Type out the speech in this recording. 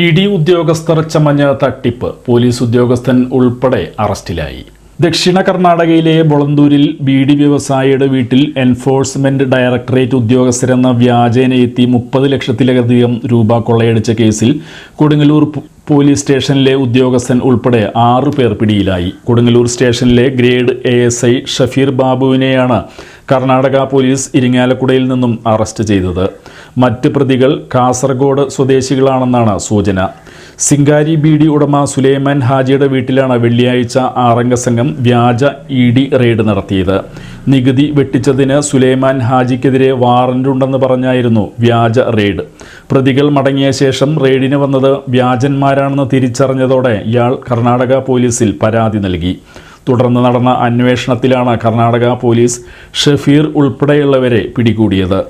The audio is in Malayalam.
ഇ ഡി ഉദ്യോഗസ്ഥർ ചമഞ്ഞ തട്ടിപ്പ്. പോലീസ് ഉദ്യോഗസ്ഥൻ ഉൾപ്പെടെ അറസ്റ്റിലായി. ദക്ഷിണ കർണാടകയിലെ ബൊളന്തൂരിൽ ബീഡി വ്യവസായിയുടെ വീട്ടിൽ എൻഫോഴ്സ്മെന്റ് ഡയറക്ടറേറ്റ് ഉദ്യോഗസ്ഥരെന്ന വ്യാജേന എത്തി മുപ്പത് ലക്ഷത്തിലധികം രൂപ കൊള്ളയടിച്ച കേസിൽ കൊടുങ്ങല്ലൂർ പോലീസ് സ്റ്റേഷനിലെ ഉദ്യോഗസ്ഥൻ ഉൾപ്പെടെ ആറു പേർ പിടിയിലായി. കൊടുങ്ങല്ലൂർ സ്റ്റേഷനിലെ grade A S I Shafeer ബാബുവിനെയാണ് Karnataka police ഇരിങ്ങാലക്കുടയിൽ നിന്നും അറസ്റ്റ് ചെയ്തത്. മറ്റ് പ്രതികൾ കാസർഗോഡ് സ്വദേശികളാണെന്നാണ് സൂചന. സിംഗാരി ബീഡി ഉടമ സുലൈമാൻ ഹാജിയുടെ വീട്ടിലാണ് വെള്ളിയാഴ്ച ആറംഗ സംഘം വ്യാജ ഇ ഡി റെയ്ഡ് നടത്തിയത്. നികുതി വെട്ടിച്ചതിന് സുലൈമാൻ ഹാജിക്കെതിരെ വാറന്റുണ്ടെന്ന് പറഞ്ഞായിരുന്നു വ്യാജ റെയ്ഡ്. പ്രതികൾ മടങ്ങിയ ശേഷം റെയ്ഡിന് വന്നത് വ്യാജന്മാരാണെന്ന് തിരിച്ചറിഞ്ഞതോടെ ഇയാൾ കർണാടക പോലീസിൽ പരാതി നൽകി. തുടർന്ന് നടന്ന അന്വേഷണത്തിലാണ് കർണാടക പോലീസ് ഷഫീർ ഉൾപ്പെടെയുള്ളവരെ പിടികൂടിയത്.